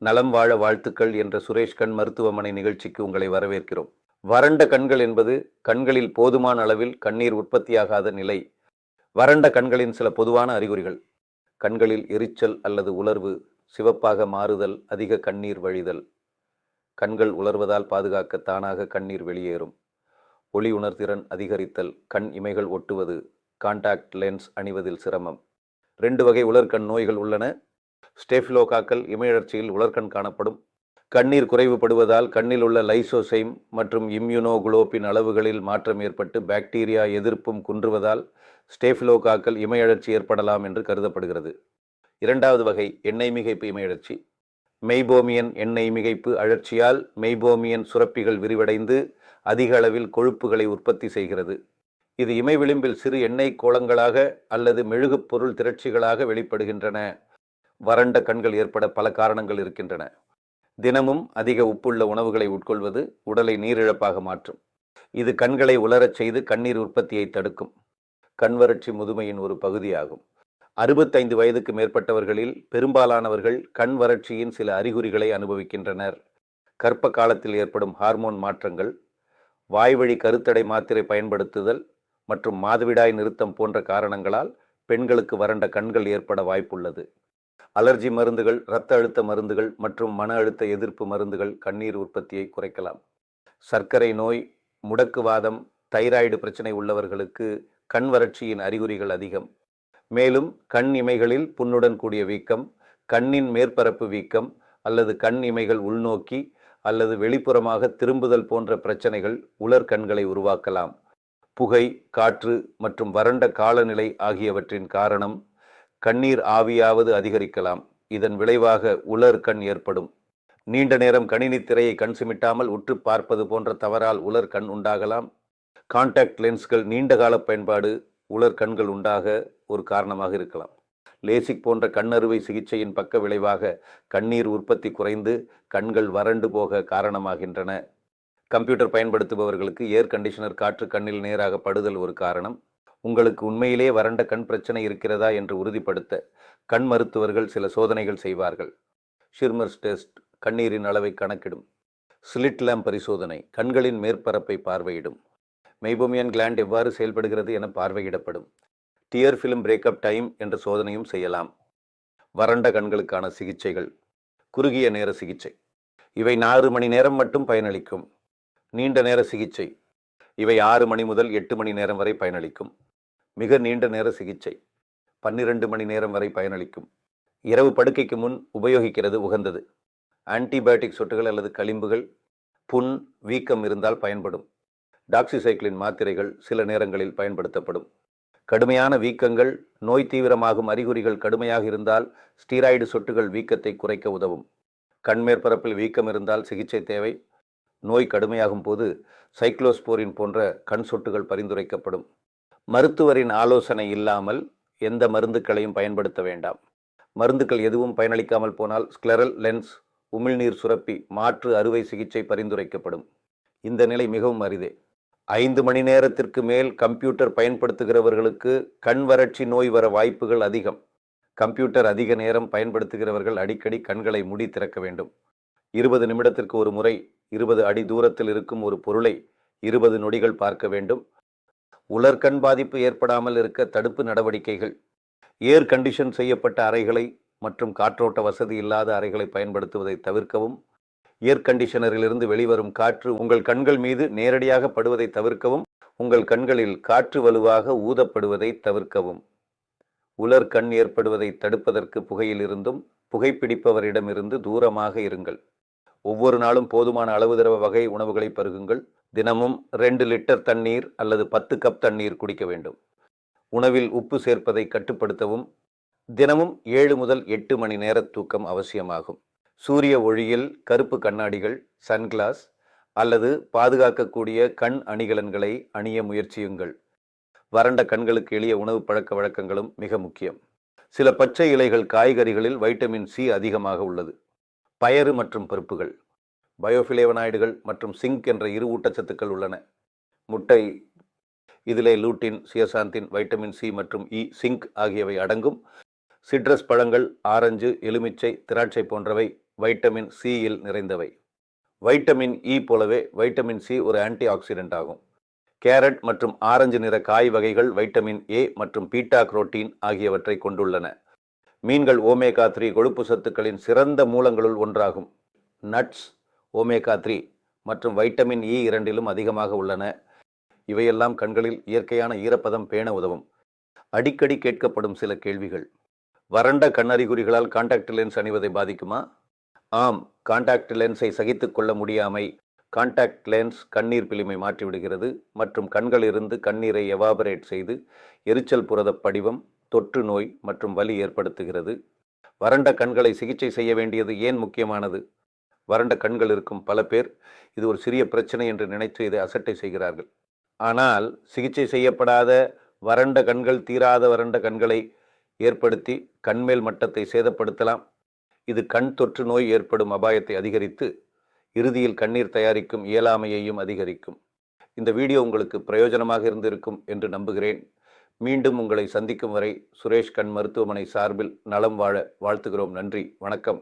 நலம் வாழ வாழ்த்துக்கள் என்ற சுரேஷ் கண் மருத்துவமனை நிகழ்ச்சிக்கு உங்களை வரவேற்கிறோம். வறண்ட கண்கள் என்பது கண்களில் போதுமான அளவில் கண்ணீர் உற்பத்தியாகாத நிலை. வறண்ட கண்களின் சில பொதுவான அறிகுறிகள். கண்களில் எரிச்சல் அல்லது உலர்வு சிவப்பாக மாறுதல் அதிக கண்ணீர் வழிதல். கண்கள் உலர்வதால் பாதுகாக்க தானாக கண்ணீர் வெளியேறும். ஒளி உணர்திறன் அதிகரித்தல் கண் இமைகள் ஒட்டுவது கான்டாக்ட் லென்ஸ் அணிவதில் சிரமம். ரெண்டு வகை உலர்கண் நோய்கள் உள்ளன. ஸ்டேஃபிலோகாக்கல் இமையழற்சியில் உலர்கண் காணப்படும். கண்ணீர் குறைவுபடுவதால் கண்ணில் உள்ள லைசோசைம் மற்றும் இம்யூனோகுளோபின் அளவுகளில் மாற்றம் ஏற்பட்டு பாக்டீரியா எதிர்ப்பும் குன்றுவதால் ஸ்டேஃபிலோகாக்கல் இமையழற்சி ஏற்படலாம் என்று கருதப்படுகிறது. இரண்டாவது வகை எண்ணெய் மிகைப்பு இமையழற்சி மெய்போமியன் எண்ணெய் மிகைப்பு அழற்சியால் மெய்போமியன் சுரப்பிகள் விரிவடைந்து அதிக அளவில் கொழுப்புகளை உற்பத்தி செய்கிறது. இது இமை விளிம்பில் சிறு எண்ணெய் கோளங்களாக அல்லது மெழுகுப் பொருள் திரட்சிகளாக வெளிப்படுகின்றன. வறண்ட கண்கள் ஏற்பட பல காரணங்கள் இருக்கின்றன. தினமும் அதிக உப்புள்ள உணவுகளை உட்கொள்வது உடலை நீரிழப்பாக மாற்றும். இது கண்களை உலரச் செய்து கண்ணீர் உற்பத்தியை தடுக்கும். கண் வறட்சி முதுமையின் ஒரு பகுதியாகும். அறுபத்தைந்து வயதுக்கு மேற்பட்டவர்களில் பெரும்பாலானவர்கள் கண் வறட்சியின் சில அறிகுறிகளை அனுபவிக்கின்றனர். கர்ப்ப காலத்தில் ஏற்படும் ஹார்மோன் மாற்றங்கள் வாய்வழி கருத்தடை மாத்திரை பயன்படுத்துதல் மற்றும் மாதவிடாய் நிறுத்தம் போன்ற காரணங்களால் பெண்களுக்கு வறண்ட கண்கள் ஏற்பட வாய்ப்புள்ளது. அலர்ஜி மருந்துகள் இரத்த அழுத்த மருந்துகள் மற்றும் மன அழுத்த எதிர்ப்பு மருந்துகள் கண்ணீர் உற்பத்தியை குறைக்கலாம். சர்க்கரை நோய் முடக்குவாதம் தைராய்டு பிரச்சனை உள்ளவர்களுக்கு கண் வறட்சியின் அறிகுறிகள் அதிகம். மேலும் கண் இமைகளில் புண்ணுடன் கூடிய வீக்கம் கண்ணின் மேற்பரப்பு வீக்கம் அல்லது கண் இமைகள் உள்நோக்கி அல்லது வெளிப்புறமாக திரும்புதல் போன்ற பிரச்சனைகள் உலர் கண்களை உருவாக்கலாம். புகை காற்று மற்றும் வறண்ட காலநிலை ஆகியவற்றின் காரணம் கண்ணீர் ஆவியாவது அதிகரிக்கலாம். இதன் விளைவாக உலர் கண் ஏற்படும். நீண்ட நேரம் கணினி திரையை கண் சிமிட்டாமல் உற்று பார்ப்பது போன்ற தவறால் உலர் கண் உண்டாகலாம். கான்டாக்ட் லென்ஸ்கள் நீண்ட கால பயன்பாடு உலர் கண்கள் உண்டாக ஒரு காரணமாக இருக்கலாம். லேசிக் போன்ற கண்ணறுவை சிகிச்சையின் பக்க விளைவாக கண்ணீர் உற்பத்தி குறைந்து கண்கள் வறண்டு போக காரணமாகின்றன. கம்ப்யூட்டர் பயன்படுத்துபவர்களுக்கு ஏர் கண்டிஷனர் காற்று கண்ணில் நேராக படுதல் ஒரு காரணம். உங்களுக்கு உண்மையிலே வறண்ட கண் பிரச்சனை இருக்கிறதா என்று உறுதிப்படுத்த கண் மருத்துவர்கள் சில சோதனைகள் செய்வார்கள். ஷிர்மர்ஸ் டெஸ்ட் கண்ணீரின் அளவை கணக்கிடும். ஸ்லிட் லேம்ப் பரிசோதனை கண்களின் மேற்பரப்பை பார்வையிடும். மெய்போமியன் கிளாண்ட் எவ்வாறு செயல்படுகிறது என பார்வையிடப்படும். டியர் ஃபிலிம் பிரேக்கப் டைம் என்ற சோதனையும் செய்யலாம். வறண்ட கண்களுக்கான சிகிச்சைகள். குறுகிய நேர சிகிச்சை. இவை நாலு மணி நேரம் மட்டும் பயனளிக்கும். நீண்ட நேர சிகிச்சை. இவை ஆறு மணி முதல் எட்டு மணி நேரம் வரை பயனளிக்கும். மிக நீண்ட நேர சிகிச்சை. பன்னிரண்டு மணி நேரம் வரை பயனளிக்கும். இரவு படுக்கைக்கு முன் உபயோகிக்கிறது உகந்தது. ஆன்டிபயோட்டிக் சொட்டுகள் அல்லது களிம்புகள் புண் வீக்கம் இருந்தால் பயன்படும். டாக்ஸிசைக்ளின் மாத்திரைகள் சில நேரங்களில் பயன்படுத்தப்படும். கடுமையான வீக்கங்கள் நோய் தீவிரமாகும் அறிகுறிகள் கடுமையாக இருந்தால் ஸ்டீராய்டு சொட்டுகள் வீக்கத்தை குறைக்க உதவும். கண் மேற்பரப்பில் வீக்கம் இருந்தால் சிகிச்சை தேவை. நோய் கடுமையாகும் போது சைக்ளோஸ்போரின் போன்ற கண் சொட்டுகள் பரிந்துரைக்கப்படும். மருத்துவரின் ஆலோசனை இல்லாமல் எந்த மருந்துக்களையும் பயன்படுத்த வேண்டாம். மருந்துகள் எதுவும் பயனளிக்காமல் போனால் ஸ்க்ளரல் லென்ஸ் உமிழ்நீர் சுரப்பி மாற்று அறுவை சிகிச்சை பரிந்துரைக்கப்படும். இந்த நிலை மிகவும் அரிதே. ஐந்து மணி நேரத்திற்கு மேல் கம்ப்யூட்டர் பயன்படுத்துகிறவர்களுக்கு கண் வறட்சி நோய் வர வாய்ப்புகள் அதிகம். கம்ப்யூட்டர் அதிக நேரம் பயன்படுத்துகிறவர்கள் அடிக்கடி கண்களை மூடி திறக்க வேண்டும். இருபது நிமிடத்திற்கு ஒரு முறை இருபது அடி தூரத்தில் இருக்கும் ஒரு பொருளை இருபது நொடிகள் பார்க்க வேண்டும். உலர் கண் பாதிப்பு ஏற்படாமல் இருக்க தடுப்பு நடவடிக்கைகள். ஏர் கண்டிஷன் செய்யப்பட்ட அறைகளை மற்றும் காற்றோட்ட வசதி இல்லாத அறைகளை பயன்படுத்துவதை தவிர்க்கவும். ஏர் கண்டிஷனரிலிருந்து வெளிவரும் காற்று உங்கள் கண்கள் மீது நேரடியாக படுவதை தவிர்க்கவும். உங்கள் கண்களில் காற்று வலுவாக ஊதப்படுவதை தவிர்க்கவும். உலர் கண் ஏற்படுவதை தடுப்பதற்கு புகையிலிருந்தும் புகைப்பிடிப்பவரிடமிருந்து தூரமாக இருங்கள். ஒவ்வொரு நாளும் போதுமான அளவு திரவ வகை உணவுகளை பருகுங்கள். தினமும் ரெண்டு லிட்டர் தண்ணீர் அல்லது பத்து கப் தண்ணீர் குடிக்க வேண்டும். உணவில் உப்பு சேர்ப்பதை கட்டுப்படுத்தவும் தினமும் ஏழு முதல் எட்டு மணி நேர தூக்கம் அவசியமாகும். சூரிய ஒளியில் கருப்பு கண்ணாடிகள் சன்கிளாஸ் அல்லது பாதுகாக்கக்கூடிய கண் அணிகலன்களை அணிய முயற்சியுங்கள். வறண்ட கண்களுக்கு எளிய உணவு பழக்க வழக்கங்களும் மிக முக்கியம். சில பச்சை இலைகள் காய்கறிகளில் வைட்டமின் சி அதிகமாக உள்ளது. பயறு மற்றும் பருப்புகள். பயோஃபிலேவனாய்டுகள் மற்றும் சிங்க் என்ற இரு ஊட்டச்சத்துக்கள் உள்ளன. முட்டை இதிலே லூட்டின் சியசாந்தின் வைட்டமின் சி மற்றும் இ சிங்க் ஆகியவை அடங்கும். சிட்ரஸ் பழங்கள் ஆரஞ்சு எலுமிச்சை திராட்சை போன்றவை வைட்டமின் சியில் நிறைந்தவை. வைட்டமின் இ போலவே வைட்டமின் சி ஒரு ஆன்டி ஆக்சிடென்ட் ஆகும். கேரட் மற்றும் ஆரஞ்சு நிற காய் வகைகள் வைட்டமின் ஏ மற்றும் பீட்டா குரோட்டீன் ஆகியவற்றை கொண்டுள்ளன. மீன்கள் ஓமேகா த்ரீ கொழுப்பு சத்துக்களின் சிறந்த மூலங்களுள் ஒன்றாகும். நட்ஸ் ஓமேகா த்ரீ மற்றும் வைட்டமின் இ இரண்டிலும் அதிகமாக உள்ளன. இவையெல்லாம் கண்களில் இயற்கையான ஈரப்பதம் பேண உதவும். அடிக்கடி கேட்கப்படும் சில கேள்விகள். வறண்ட கண்ணறிகுறிகளால் காண்டாக்ட் லென்ஸ் அணிவதை பாதிக்குமா? ஆம் காண்டாக்ட் லென்ஸை சகித்துக் கொள்ள முடியாமை. காண்டாக்ட் லென்ஸ் கண்ணீர் பிலிமை மாற்றிவிடுகிறது மற்றும் கண்களிலிருந்து கண்ணீரை எவாபரேட் செய்து எரிச்சல் புரத படிவம் தொற்று நோய் மற்றும் வலி ஏற்படுத்துகிறது. வறண்ட கண்களை சிகிச்சை செய்ய வேண்டியது ஏன் முக்கியமானது? வறண்ட கண்கள் இருக்கும் பல பேர் இது ஒரு சிறிய பிரச்சனை என்று நினைத்து இதை அசட்டை செய்கிறார்கள். ஆனால் சிகிச்சை செய்யப்படாத வறண்ட கண்கள் தீராத வறண்ட கண்களை ஏற்படுத்தி கண்மேல் மட்டத்தை சேதப்படுத்தலாம். இது கண் தொற்று நோய் ஏற்படும் அபாயத்தை அதிகரித்து இறுதியில் கண்ணீர் தயாரிக்கும் இயலாமையையும் அதிகரிக்கும். இந்த வீடியோ உங்களுக்கு பிரயோஜனமாக இருந்திருக்கும் என்று நம்புகிறேன். மீண்டும் உங்களை சந்திக்கும் வரை சுரேஷ் கண் மருத்துவமனை சார்பில் நலம் வாழ வாழ்த்துகிறோம். நன்றி. வணக்கம்.